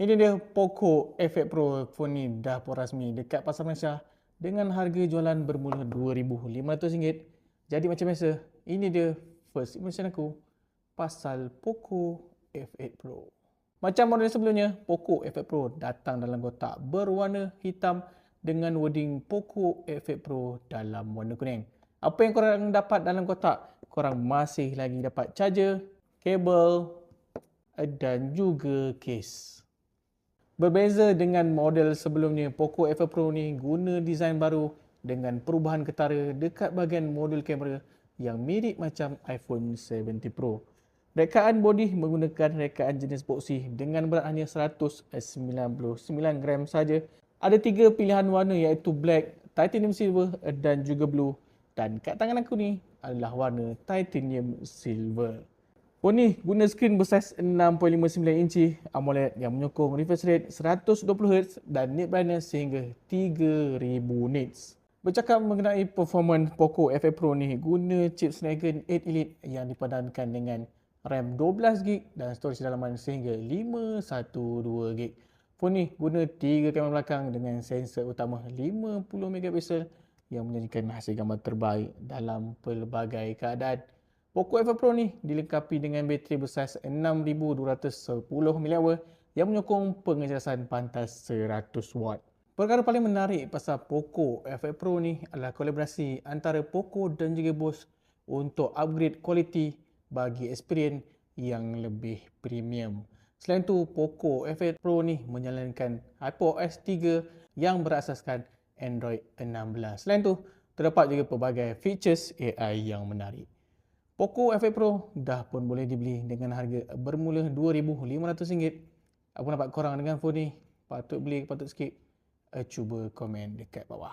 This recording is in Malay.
Ini dia Poco F8 Pro phone ni dah pun rasmi dekat pasar Malaysia dengan harga jualan bermula RM2,500. Jadi macam biasa, ini dia first impression aku pasal Poco F8 Pro. Macam model sebelumnya, Poco F8 Pro datang dalam kotak berwarna hitam dengan wording Poco F8 Pro dalam warna kuning. Apa yang korang dapat dalam kotak? Korang masih lagi dapat charger, kabel dan juga case. Berbeza dengan model sebelumnya, Poco F8 Pro ni guna design baru dengan perubahan ketara dekat bahagian modul kamera yang mirip macam iPhone 70 Pro. Rekaan bodi menggunakan rekaan jenis boxy dengan berat hanya 199 gram saja. Ada tiga pilihan warna iaitu black, titanium silver dan juga blue. Dan kat tangan aku ni adalah warna titanium silver. Phone ni guna skrin bersaiz 6.59 inci AMOLED yang menyokong refresh rate 120Hz dan nit brightness sehingga 3000 nits. Bercakap mengenai performance Poco F8 Pro ni guna chip Snapdragon 8 Elite yang dipadankan dengan RAM 12GB dan storage dalaman sehingga 512GB. Phone ni guna 3 kamera belakang dengan sensor utama 50MP yang menjadikan hasil gambar terbaik dalam pelbagai keadaan. Poco F8 Pro ni dilengkapi dengan bateri bersaiz 6210 mAh yang menyokong pengecasan pantas 100W. Perkara paling menarik pasal Poco F8 Pro ni adalah kolaborasi antara Poco dan juga Bose untuk upgrade kualiti bagi experience yang lebih premium. Selain tu, Poco F8 Pro ni menjalankan HyperOS 3 yang berasaskan Android 16. Selain tu, terdapat juga pelbagai features AI yang menarik. Poco F8 Pro dah pun boleh dibeli dengan harga bermula RM2,500. Apa pendapat korang dengan phone ni? Patut beli, patut skip? Uh, cuba komen dekat bawah.